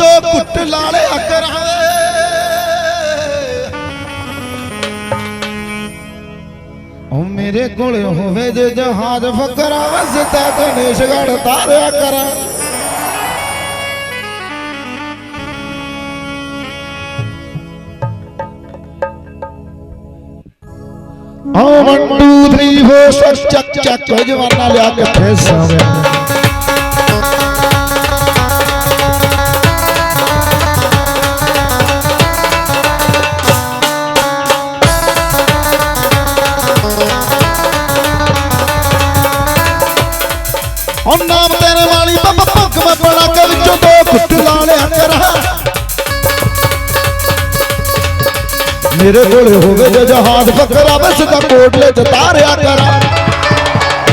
ਹੋ ਵਿੱਚੋਂ ਦੋ ਕਰਾਵੇ ਓ ਮੇਰੇ ਕੋਲ ਹੋਵੇ ਜੇ ਜਹਾਜ਼ ਫਕਰਾ ਵਸਦਾ ਗਣੇਸ਼ਗੜ ਤਾਰਿਆ ਕਰਾਂ। ਓ 1 2 3 4 ਚੱਕ ਚੱਕ ਜਵਾਨਾ ਲਿਆ ਕਿੱਥੇ ਸਾਵਿਆ ਓ ਵਿੱਚੋਂ ਲਾ ਲਿਆ ਕਰਾਂ। ਮੇਰੇ ਕੋਲ ਹੋਵੇ ਜੇ ਜਹਾਜ਼ ਫਕਰਾ ਵਸਦਾ ਕੋਟਲੇ ਚ ਤਾਰਿਆ ਕਰਾਂ।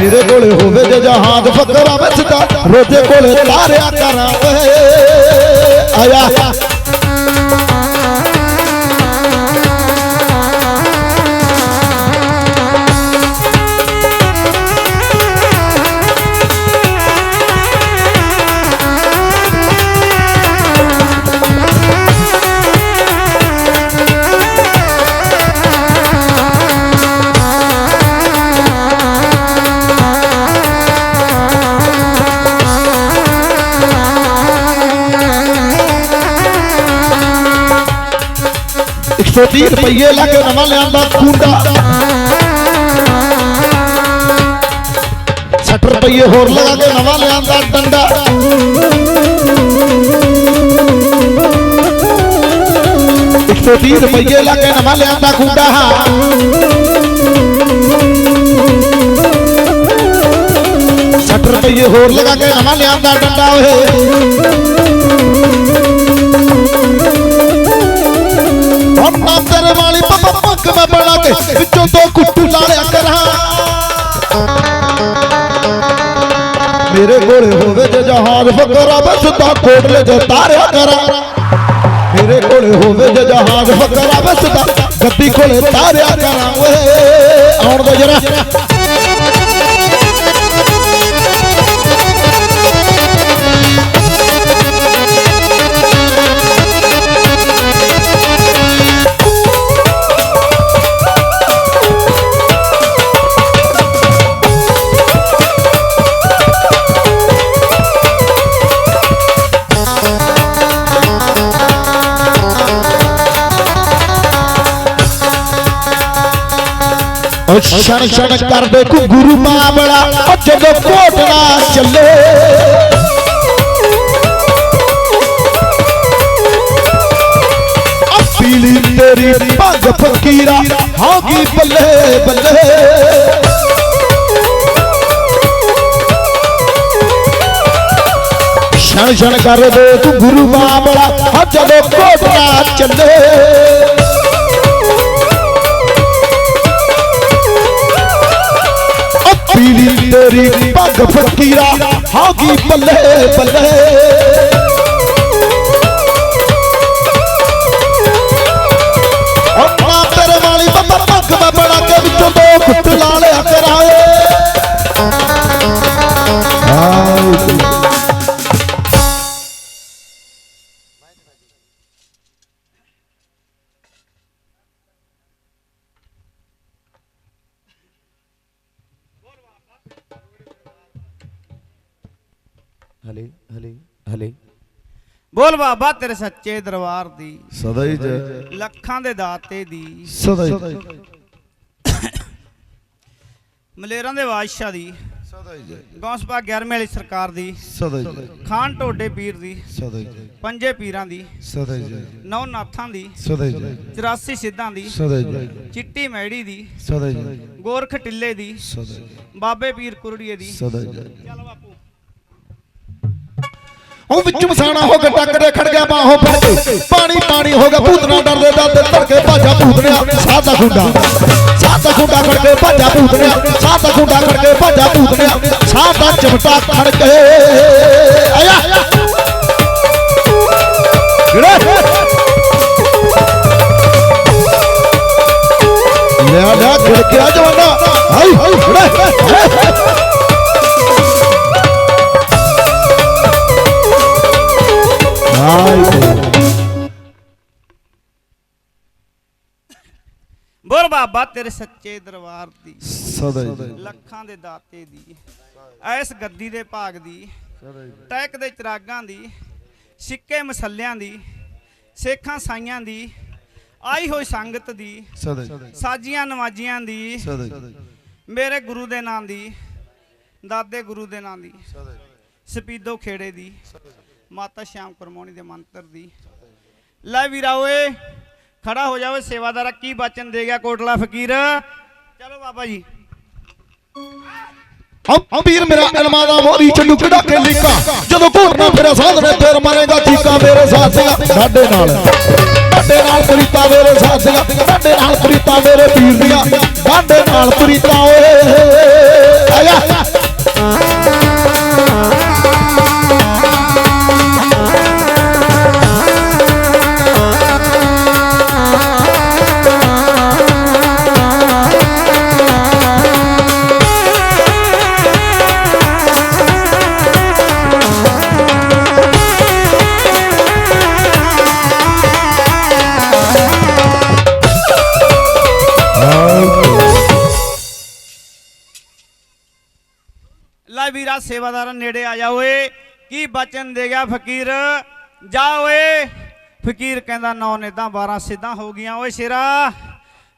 ਮੇਰੇ ਕੋਲ ਹੋਵੇ ਜੇ ਜਹਾਜ਼ ਫਕਰਾ ਵਸਦਾ ਰੋਜੇ ਕੋਲੇ ਤਾਰਿਆ ਕਰਾਂ। ਓਏ, ਆਇਆ। ਇੱਕ ਸੌ ਤੀਹ ਰੁਪਏ ਲਾ ਕੇ ਨਵਾਂ ਲਿਆਂਦਾ ਕੁੰਡਾ 60 ਰੁਪਏ ਹੋਰ ਲਗਾ ਕੇ ਨਵਾਂ ਲਿਆਂਦਾ ਡੰਡਾ। ਇੱਕ ਸੌ ਤੀਹ ਰੁਪਏ ਲਾ ਕੇ ਨਵਾਂ ਲਿਆਂਦਾ ਕੁੰਡਾ ਸੱਠ ਰੁਪਏ ਹੋਰ ਲਗਾ ਕੇ ਨਵਾਂ ਲਿਆਂਦਾ ਡੰਡਾ ਓਏ। ਹੁਣ ਵਾਲੀ ਪੱਪਾ ਮੈਂ ਬਣਾ ਕੇ ਵਿੱਚੋਂ ਦੋ ਕੁੱਟੂ ਲਾਲਿਆ ਕਰਾਂ। ਮੇਰੇ ਕੋਲੇ ਹੋਵੇ ਜੇ ਜਹਾਜ਼, ਫਕਰਾ ਬਸਦਾ ਕੋਟਲੇ ਚ ਤਾਰਿਆ ਕਰਾਂ। ਮੇਰੇ ਕੋਲੇ ਹੋਵੇ ਜੇ ਜਹਾਜ਼, ਫਕਰਾ ਬਸਦਾ ਗੱਦੀ ਕੋਲੇ ਤਾਰਿਆ ਕਰਾਂ। ਓਏ, ਆਉਣ ਦੇ ਜਰਾ। ਉਹ ਛਣ ਛਣ ਕਰਦੇ ਕੋ ਗੁਰੂ ਬਾਬਲਾ ਉਹ ਜਦੋਂ ਕੋਟਲਾ ਚੱਲੇ ਉਹ ਪੀਲੀ ਤੇਰੀ ਭੰਗ ਫਕੀਰਾ ਹਾਂ ਕੀ ਬੱਲੇ ਬੱਲੇ ਛਣ ਛਣ ਕਰਦੇ ਤੂੰ ਗੁਰੂ ਬਾਬਲਾ ਫਕੀਰਾ ਬੱਲੇ ਬੱਲੇ। ਉਹ ਨਾ ਤੇਰੇ ਵਾਲੀ ਬੱਬਾ ਪੱਗ ਮੈਂ ਹਲੇ ਹਲੇ ਹਲੇ ਬੋਲ ਬਾਬਾ ਤੇਰੇ ਸੱਚੇ ਦਰਬਾਰ ਦੀ ਸਦਾ ਹੀ ਜੈ ਲੱਖਾਂ ਦੇ ਦਾਤੇ ਦੀ ਸਦਾ ਹੀ ਮਲੇਰਾਂ ਦੇ ਬਾਦਸ਼ਾਹ ਦੀ ਸਦਾ ਹੀ ਜੈ ਗੌਸਪਾ 11ਵੇਂ ਵਾਲੀ ਸਰਕਾਰ ਦੀ ਸਦਾ ਹੀ ਜੈ ਖਾਨ ਢੋਡੇ ਪੀਰ ਦੀ ਸਦਾ ਹੀ ਜੈ ਪੰਜੇ ਪੀਰਾਂ ਦੀ ਸਦਾ ਹੀ ਜੈ ਨੌ ਨਾਥਾਂ ਦੀ ਸਦਾ ਹੀ ਜੈ 84 ਸਿੱਧਾਂ ਦੀ ਸਦਾ ਹੀ ਜੈ ਚਿੱਟੀ ਮੈੜੀ ਦੀ ਸਦਾ ਹੀ ਜੈ ਗੋਰਖ ਟਿੱਲੇ ਦੀ ਸਦਾ ਹੀ ਜੈ ਬਾਬੇ ਪੀਰ ਕੁਰੜੀਏ ਦੀ ਸਦਾ ਹੀ ਜੈ ਚੱਲ ਬਾਪੂ ਉਹ ਵਿੱਚ ਮਸਾਣਾ ਹੋ ਕੇ ਟੱਕਰੇ ਖੜ ਗਿਆ, ਬਾਹੋਂ ਫੜ ਕੇ। ਪਾਣੀ ਪਾਣੀ ਹੋ ਗਿਆ, ਭੂਤਨਾ ਡਰਦੇ ਡਰਦੇ ਧੜਕੇ ਭਾਜਾ ਭੂਤਨਿਆ ਸਾਦਾ ਖੁੰਡਾ। ਸਾਦਾ ਖੁੰਡਾ ਖੜ ਕੇ ਭਾਜਾ ਭੂਤਨਿਆ ਸਾਦਾ ਖੁੰਡਾ ਖੜ ਕੇ ਭਾਜਾ ਭੂਤਨਿਆ ਸਾਦਾ ਚਮਟਾ ਖੜ ਕੇ। ਆਇਆ। ਜਿਹੜੇ ਲਿਆ ਲਿਆ ਹਾਈ ਹਾਈ ਬੋਲ ਬਾਬਾ ਤੇਰੇ ਸੱਚੇ ਦਰਬਾਰ ਦੀ ਸਦਾ ਹੀ। ਲੱਖਾਂ ਦੇ ਦਾਤੇ ਦੀ ਐਸ ਗੱਦੀ ਦੇ ਭਾਗ ਦੀ ਟੈਕ ਦੇ ਚਰਾਗਾਂ ਦੀ ਸਿੱਕੇ ਮਸੱਲਿਆਂ ਦੀ ਸੇਖਾਂ ਸਾਈਆਂ ਦੀ ਆਈ ਹੋਈ ਸੰਗਤ ਦੀ ਸਾਜੀਆਂ ਨਵਾਜੀਆਂ ਦੀ ਮੇਰੇ ਗੁਰੂ ਦੇ ਨਾਂ ਦੀ ਦਾਦੇ ਗੁਰੂ ਦੇ ਨਾਂ ਦੀ ਸਪੀਦੋ ਖੇੜੇ ਦੀ ਮਾਤਾ ਸ਼ਾਮ ਕਰਮੋਣੀ ਦੇ ਮੰਤਰ ਦੀ। ਲੈ ਵੀਰਾ ਓਏ ਖੜਾ ਹੋ ਜਾਵੇ, ਸੇਵਾਦਾਰਾ ਕੀ ਬਚਨ ਦੇ ਗਿਆ ਕੋਟਲਾ ਫਕੀਰ? ਚਲੋ ਬਾਬਾ ਜੀ। ਹਮ ਵੀਰ, ਮੇਰਾ ਇਲਮਾਂ ਦਾ ਮੋਰੀ ਚੰਡੂ ਕਢਾ ਕੇ ਲੀਕਾ? ਜਦੋਂ ਘੋੜਨਾ ਫਿਰ ਸਾਧਨੇ ਫੇਰ ਮਾਰੇਗਾ ਚੀਕਾ ਮੇਰੇ ਸਾਥੀਆਂ ਸਾਡੇ ਨਾਲ ਸਾਡੇ ਨਾਲ ਪ੍ਰੀਤਾ ਮੇਰੇ ਸਾਥੀਆਂ ਸਾਡੇ ਨਾਲ ਪ੍ਰੀਤਾ ਮੇਰੇ ਪੀਰ ਦੀਆਂ। ਸਾਡੇ ਨਾਲ ਪ੍ਰੀਤਾ ਓਏ। ਆਇਆ। ਸੇਵਾਦਾਰਾਂ ਨੇੜੇ ਆ ਜਾ ਓਏ। ਕੀ ਬਚਨ ਦੇ ਗਿਆ ਫਕੀਰ? ਜਾ ਓਏ। ਫਕੀਰ ਕਹਿੰਦਾ ਨੌ ਨੇਦਾਂ 12 ਸਿੱਧਾਂ ਹੋ ਗਈਆਂ। ਓਏ ਸ਼ੇਰਾ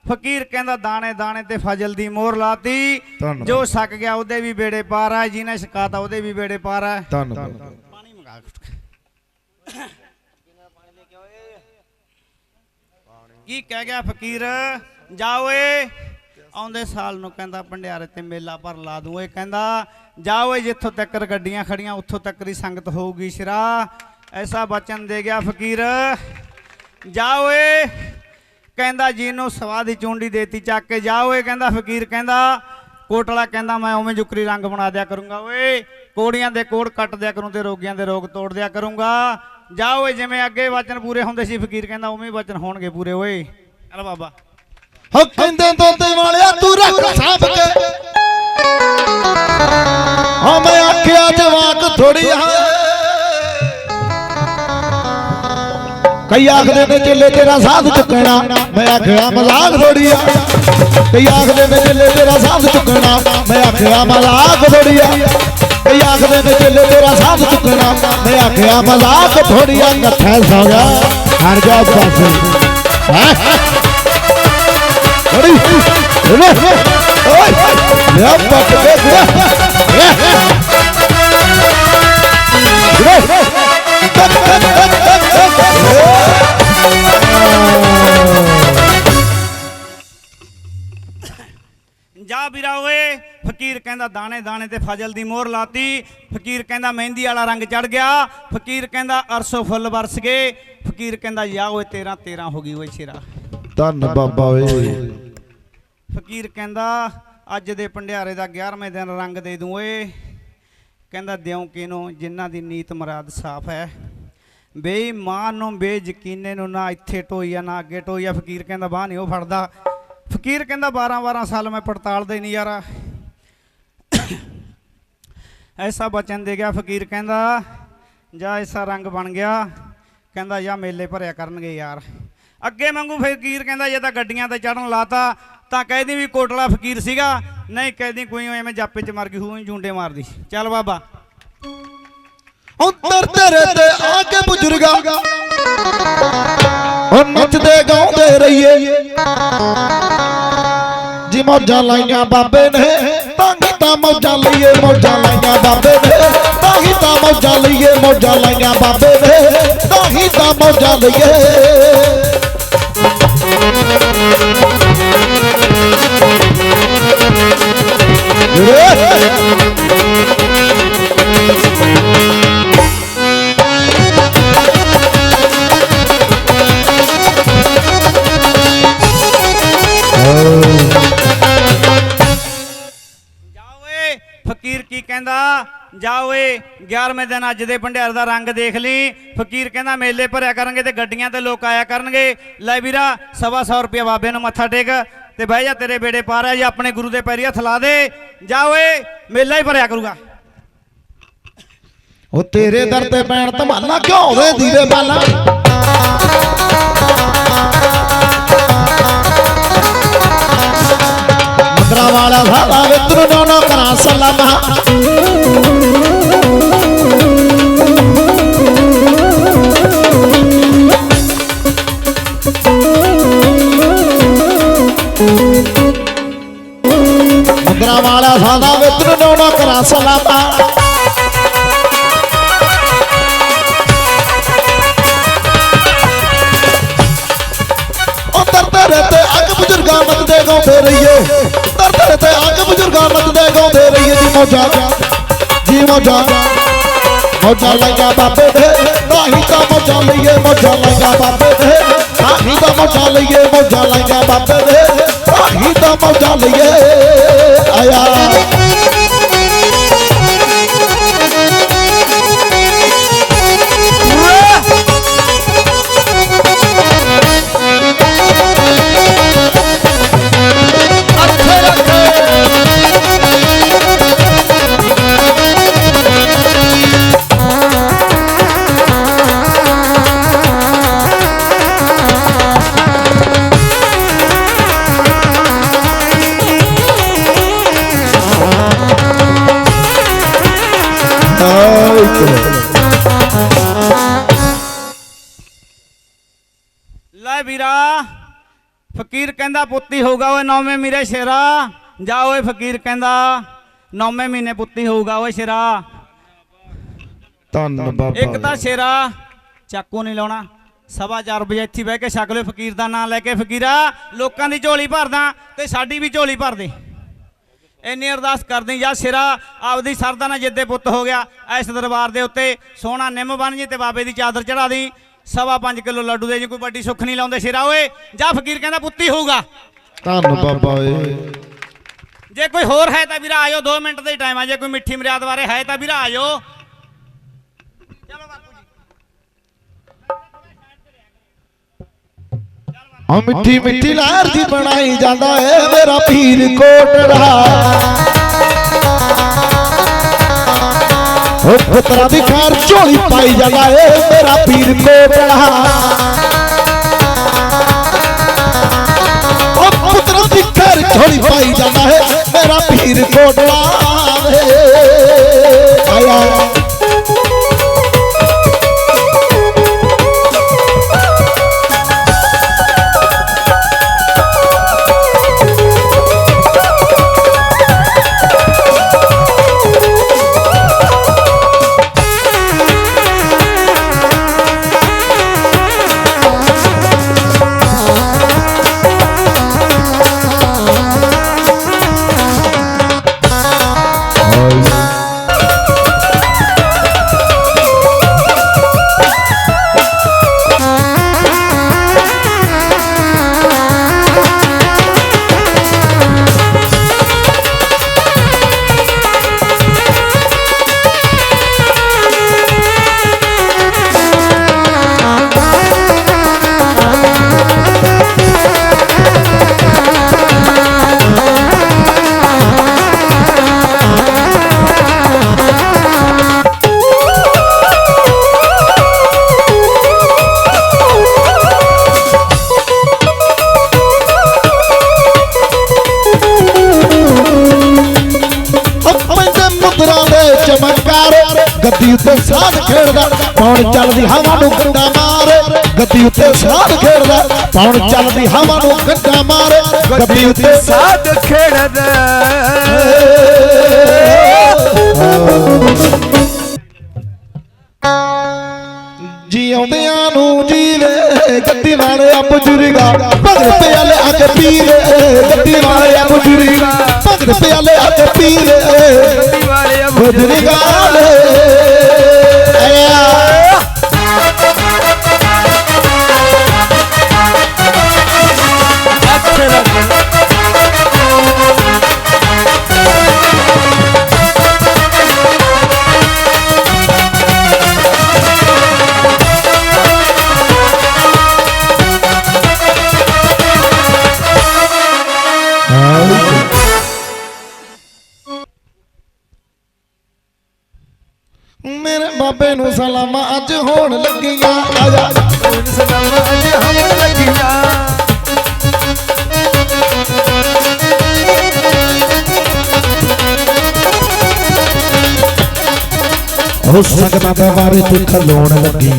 ਫਕੀਰ ਕਹਿੰਦਾ ਦਾਣੇ ਦਾਣੇ ਤੇ ਫਜ਼ਲ ਦੀ ਮੋਹਰ ਲਾਤੀ। ਜੋ ਸੱਕ ਗਿਆ ਉਹਦੇ ਵੀ ਬੇੜੇ ਪਾਰ ਆ। ਜਿਹਨੇ ਸ਼ਿਕਾਤਾ ਉਹਦੇ ਵੀ ਬੇੜੇ ਪਾਰ ਆ। ਧੰਨਵਾਦ। ਪਾਣੀ ਮੰਗਾ ਕੀ ਕਹਿ ਗਿਆ ਫਕੀਰ? ਜਾ ਓਏ। ਆਉਂਦੇ ਸਾਲ ਨੂੰ ਕਹਿੰਦਾ, ਭੰਡਿਆਰੇ ਤੇ ਮੇਲਾ ਭਰ ਲਾ ਦੂੰ ਇਹ ਕਹਿੰਦਾ, ਜਾਓ ਜਿੱਥੋਂ ਤੱਕ ਗੱਡੀਆਂ ਖੜੀਆਂ, ਉੱਥੋਂ ਤੱਕ ਹੀ ਸੰਗਤ ਹੋਊਗੀ ਸ਼ਰਾ। ਐਸਾ ਬਚਨ ਦੇ ਗਿਆ ਫਕੀਰ। ਜਾਓ ਕਹਿੰਦਾ, ਜਿਹਨੂੰ ਸਵਾਦ ਦੀ ਚੁੰਡੀ ਦੇਤੀ ਚੱਕ ਕੇ ਜਾਓ ਓਏ ਕਹਿੰਦਾ ਫਕੀਰ, ਕਹਿੰਦਾ, ਕੋਟਲਾ ਕਹਿੰਦਾ, ਮੈਂ ਉਵੇਂ ਜੁਕਰੀ ਰੰਗ ਬਣਾ ਦਿਆ ਕਰੂੰਗਾ। ਓਏ, ਕੋੜੀਆਂ ਦੇ ਕੋੜ ਕੱਟ ਦਿਆ ਕਰੂੰ ਤੇ ਰੋਗੀਆਂ ਦੇ ਰੋਗ ਤੋੜ ਦਿਆ ਕਰੂੰਗਾ। ਜਾ ਓਏ ਜਿਵੇਂ ਅੱਗੇ ਵਚਨ ਪੂਰੇ ਹੁੰਦੇ ਸੀ, ਫਕੀਰ ਕਹਿੰਦਾ, ਉਵੇਂ ਵਚਨ ਹੋਣਗੇ ਪੂਰੇ, ਓਏ। ਚੱਲ ਬਾਬਾ। ਹੋ ਕਹਿੰਦੇ ਦੋਤੇ ਵਾਲਿਆ ਤੂੰ ਰੱਖ ਸਾਂਭ ਕੇ। ਹਾਂ, ਮੈਂ ਆਖਿਆ ਜਵਾਕ ਥੋੜੀ ਆ। ਕਈ ਆਖਦੇ ਨੇ ਚੇਲੇ ਤੇਰਾ ਸਾਥ ਚੁੱਕਣਾ। ਮੈਂ ਆਖਿਆ ਮਜ਼ਾਕ ਥੋੜੀ ਆ। ਕਈ ਆਖਦੇ ਨੇ ਚੇਲੇ ਤੇਰਾ ਸਾਥ ਚੁੱਕਣਾ। ਮੈਂ ਆਖਿਆ ਮਜ਼ਾਕ ਥੋੜੀ ਆ। ਕਈ ਆਖਦੇ ਨੇ ਚੱਲੇ ਤੇਰਾ ਸਾਥ ਚੁੱਕਣਾ। ਮੈਂ ਆਖਿਆ ਮਜ਼ਾਕ ਥੋੜੀ ਆ। ਕੱਥਾ ਸੌ ਗਿਆ ਹਰ ਜਾ ਪਾਸੇ ਹੈਂ? ਜਾ ਵੀਰਾ ਓਏ ਫਕੀਰ ਕਹਿੰਦਾ ਦਾਣੇ ਦਾਣੇ ਤੇ ਫਜ਼ਲ ਦੀ ਮੋਹਰ ਲਾਤੀ। ਫਕੀਰ ਕਹਿੰਦਾ ਮਹਿੰਦੀ ਵਾਲਾ ਰੰਗ ਚੜ ਗਿਆ। ਫਕੀਰ ਕਹਿੰਦਾ ਅਰਸੋ ਫੁੱਲ ਵਰਸ ਗਏ। ਫਕੀਰ ਕਹਿੰਦਾ ਜਾ ਓਏ 13 13 ਹੋ ਗਈ ਓਏ ਸ਼ੇਰਾ। ਧੰਨ ਬਾਬਾ ਓਏ। ਫਕੀਰ ਕਹਿੰਦਾ, ਅੱਜ ਦੇ ਭੰਡਿਆਰੇ ਦਾ 11ਵੇਂ ਦਿਨ ਰੰਗ ਦੇ ਦੂੰ ਓਏ ਕਹਿੰਦਾ ਦਿਉ ਕਿਨੂੰ ਜਿਨ੍ਹਾਂ ਦੀ ਨੀਤ ਮੁਰਾਦ ਸਾਫ਼ ਹੈ। ਬੇਈਮਾਨ ਨੂੰ ਬੇਯਕੀਨੇ ਨੂੰ ਨਾ ਇੱਥੇ ਟੋਈਆ ਨਾ ਅੱਗੇ ਟੋਈਆ ਫਕੀਰ ਕਹਿੰਦਾ, ਬਾਹ ਨਹੀਂ ਉਹ ਫੜਦਾ। ਫਕੀਰ ਕਹਿੰਦਾ 12 12 ਸਾਲ ਮੈਂ ਪੜਤਾਲ ਦੇ ਨਹੀਂ ਯਾਰਾ। ਐਸਾ ਬਚਨ ਦੇ ਗਿਆ। ਫਕੀਰ ਕਹਿੰਦਾ, ਜਾ ਐਸਾ ਰੰਗ ਬਣ ਗਿਆ। ਕਹਿੰਦਾ, ਜਾਂ ਮੇਲੇ ਭਰਿਆ ਕਰਨਗੇ ਯਾਰ। ਅੱਗੇ ਮੰਗੂ ਫਕੀਰ ਕਹਿੰਦਾ, ਜੇ ਤਾਂ ਗੱਡੀਆਂ ਤੇ ਚੜਨ ਲਾਤਾ ਤਾਂ ਕਹਿਦੀ ਵੀ ਕੋਟਲਾ ਫਕੀਰ ਸੀਗਾ। ਨਹੀਂ ਕਹਿਦੀ ਕੋਈ ਐਵੇਂ ਜਾਪੇ ਚ ਮਰ ਗਈ, ਹੂੰ ਜੁੰਡੇ ਮਾਰਦੀ। ਚੱਲ ਬਾਬਾ। ਉੱਤਰ ਤੇਰੇ ਤੇ ਆ ਕੇ ਬਜ਼ੁਰਗਾ। ਉਹ ਨੱਚਦੇ ਗਾਉਂਦੇ ਰਹੀਏ। ਜੀ ਮੌਜਾਂ ਲਾਈਆਂ ਬਾਬੇ ਨੇ, ਤਾਂ ਹੀ ਤਾਂ ਮੌਜਾਂ ਲਈਏ, ਮੌਜਾਂ ਲਾਈਆਂ ਬਾਬੇ ਨੇ। ਤਾਂ ਹੀ ਤਾਂ ਮੌਜਾਂ ਲਈਏ, ਮੌਜਾਂ ਲਾਈਆਂ ਬਾਬੇ ਨੇ, ਤਾਂ ਹੀ ਤਾਂ ਮੌਜਾਂ ਲਈਏ। 11ਵੇਂ ਦਿਨ ਅੱਜ ਦੇ ਭੰਡਿਆਰ ਦਾ ਰੰਗ ਦੇਖ ਲਈ। ਫਕੀਰ ਕਹਿੰਦਾ ਮੇਲੇ ਭਰਿਆ ਕਰਨਗੇ ਤੇ ਗੱਡੀਆਂ ਤੇ ਲੋਕ ਆਇਆ ਕਰਨਗੇ। ਲੈ ਵੀਰਾ, ਸਵਾ ਸੌ ਰੁਪਇਆ ਬਾਬੇ ਨੂੰ ਮੱਥਾ ਟੇਕ। ਤੇ ਬਹਿ ਜਾ ਤੇਰੇ ਬੇੜੇ ਪਾਰ ਆ, ਜੀ ਆਪਣੇ ਗੁਰੂ ਦੇ ਪੈਰੀ ਹੱਥ ਲਾ ਦੇ। ਜਾ ਓਏ, ਮੇਲਾ ਹੀ ਭਰਿਆ ਕਰੂਗਾ। ਉਹ ਤੇਰੇ ਦਰ ਤੇ ਪੈਣ ਧਮਾਲਾ ਕਿਉਂ ਦੇ ਦੀਵੇ ਬਾਲਾ? ਮੰਦਰਾ ਵਾਲਾ ਸਾਡਾ ਵਿਤਰੂ ਨੋ ਕਰਾਂ ਸਲਾਮਾ ਗਾਉਂਦੇ ਰਹੀਏ ਜੀ ਮੋਜਾ ਜੀ ਮੋਜਾ ਮੋਜਾ ਲਈਆ ਬਾਬੇ ਦੇ ਨਹੀਂ ਤਾਂ ਮੋਜਾ ਲਈਏ ਮੋਜਾ ਲਈਆ ਬਾਬੇ ਦੇ ਨਹੀਂ ਤਾਂ ਮੋਜਾ ਲਈਏ ਮੋਜਾ ਲਈਆ ਬਾਬੇ ਦੇ ਨਹੀਂ ਕਹਿੰਦਾ ਪੁੱਤੀ ਹੋਊਗਾ ਓਏ ਨੌਵੇਂ ਮੀਰੇ ਸ਼ੇਰਾ। ਜਾ ਓਏ ਫਕੀਰ ਕਹਿੰਦਾ ਨੌਵੇਂ ਮਹੀਨੇ ਪੁੱਤੀ ਹੋਊਗਾ ਓਏ ਸ਼ੇਰਾ। ਧੰਨ ਬਾਬਾ ਇੱਕ ਤਾਂ ਸ਼ੇਰਾ ਚਾਕੂ ਨਹੀਂ ਲਾਉਣਾ। ਸਵਾ ਚਾਰ ਵਜੇ ਇੱਥੇ ਬਹਿ ਕੇ ਛਕ ਲਿਓ ਫਕੀਰ ਦਾ ਨਾਂ ਲੈ ਕੇ। ਫਕੀਰਾ ਲੋਕਾਂ ਦੀ ਝੋਲੀ ਭਰਦਾ ਤੇ ਸਾਡੀ ਵੀ ਝੋਲੀ ਭਰ ਦੇ। ਇੰਨੀ ਅਰਦਾਸ ਕਰਦੇ ਜਾਂ ਸ਼ੇਰਾ ਆਪਦੀ ਸਰਦਾ ਨਾਲ ਜਿੱਦੇ ਪੁੱਤ ਹੋ ਗਿਆ ਇਸ ਦਰਬਾਰ ਦੇ ਉੱਤੇ ਸੋਹਣਾ ਨਿੰਮ ਬਣ ਜੇ ਤੇ ਬਾਬੇ ਦੀ ਚਾਦਰ ਚੜਾ ਦੀ। ਸਵਾ 5 ਕਿਲੋ ਲੱਡੂ ਦੇ ਜੇ ਕੋਈ ਵੱਡੀ ਸੁੱਖ ਨਹੀਂ ਲਾਉਂਦੇ ਸ਼ੇਰਾ ਓਏ। ਜਾਂ ਫਕੀਰ ਕਹਿੰਦਾ ਪੁੱਤੀ ਹੋਊਗਾ। ਧੰਨ ਬਾਬਾ ਏ ਜੇ ਕੋਈ ਹੋਰ ਹੈ ਤਾਂ ਵੀਰਾ ਆਇਓ 2 ਮਿੰਟ ਦਾ ਹੀ ਟਾਈਮ ਆ। ਜੇ ਕੋਈ ਮਿੱਠੀ ਮਰਿਆਦ ਬਾਰੇ ਹੈ ਤਾਂ ਵੀਰਾ ਆਇਓ। ਆ ਮਿੱਠੀ ਮਿੱਠੀ ਲਹਿਰ ਜੀ ਬਣਾਈ ਜਾਂਦਾ ਏ ਮੇਰਾ ਪੀਰ ਕੋਟੜਾ ਉਹ ਪੁੱਤਰਾ ਦੀ ਖੈਰ ਝੋਲੀ ਪਾਈ ਜਾਂਦਾ ਏ ਮੇਰਾ ਪੀਰ ਕੋਟੜਾ ਉਹ ਪੁੱਤਰਾ ਦੀ ਖੈਰ ਝੋਲੀ ਪਾਈ ਜਾਂਦਾ ਏ ਮੇਰਾ ਪੀਰ ਕੋਟੜਾ ਪੌਣ ਚੱਲਦੀ ਹਵਾ ਨੂੰ ਗੰਡਾ ਮਾਰ ਗੱਦੀ ਉੱਤੇ ਸਾਧ ਖੇਡਦਾ, ਪੌਣ ਚੱਲਦੀ ਹਵਾ ਨੂੰ ਗੰਡਾ ਮਾਰ ਗੱਦੀ ਉੱਤੇ ਸਾਧ ਖੇਡਦਾ। ਜਿਉਂਦਿਆਂ ਨੂੰ ਜੀਵੇ ਗੱਦੀ ਵਾਲੇ ਆ ਬਜ਼ੁਰਗਾ ਭਗਤ ਪਿਆਲੇ ਆ ਕੇ ਪੀਰੇ ਗੱਦੀ ਵਾਲੇ ਆ ਬਜ਼ੁਰਗਾ ਭਗਤ ਪਿਆਲੇ ਆ ਕੇ ਪੀਰੇ ਵਾਲੇ ਬਜ਼ੁਰਗਾ ਹੋ ਸਕਦਾ ਦਵਾਰੇ ਤੇ ਖਲੋਣ ਲੱਗੀ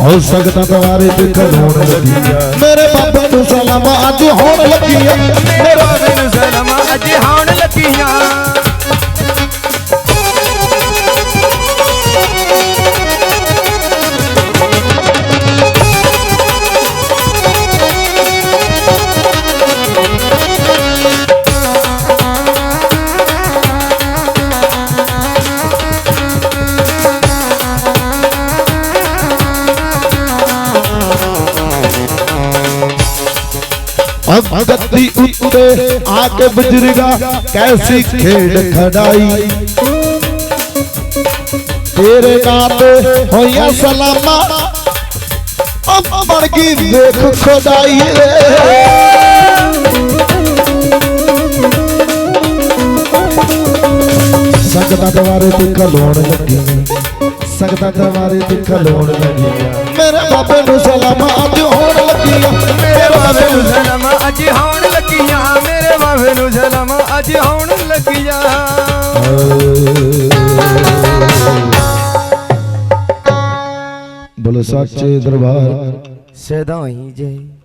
ਹੋ ਸਕਦਾ ਦਵਾਰੇ ਤੇ ਖਲੋਣ ਲੱਗੀ ਮੇਰੇ ਬਾਬੇ ਨੂੰ ਸਲਾਮਾਂ ਅੱਜ ਹੋਣ ਲੱਗੀਆਂ। ਮੇਰੇ ਬਾਬੇ ਨੂੰ ਸਲਾਮਾਂ ਅੱਜ ਹੋਣ ਲੱਗੀਆਂ। ਅਗਤੀ ਉੱਤੇ ਆ ਕੇ ਬਜਰਗਾ ਕੈਸੀ ਖੇਡ ਖੜਾਈ। ਤੇਰੇ ਨਾਂ ਤੇ ਹੋਈਆਂ ਸਲਾਮਾਂ, ਅਬ ਬਣ ਗਈ ਵੇਖ ਖੁਦਾਈ ਰੇ ਸਕਦਾ ਦਵਾਰੇ ਤੇ ਖਲੋਣ ਲੱਗੀ। ਸਕਦਾ ਦਵਾਰੇ ਤੇ ਖਲੋਣ ਲੱਗੀ। ਮੇਰੇ ਬਾਬੇ ਨੂੰ ਸਲਾਮਾਂ ਅੱਜ ਹੋਣ ਲੱਗੀਆਂ। ਮੇਰੇ ਬਾਬੇ ਨੂੰ ਸਲਾਮਾਂ ਅੱਜ ਹੋਣ ਲੱਗੀਆਂ ਮੇਰੇ ਬਾਬੇ ਨੂੰ ਸਲਾਮਾਂ ਅੱਜ ਹੋਣ ਲੱਗੀਆਂ। ਬੋਲੇ ਸੱਚੇ ਦਰਬਾਰ। ਸਦਾਈ ਜੈ।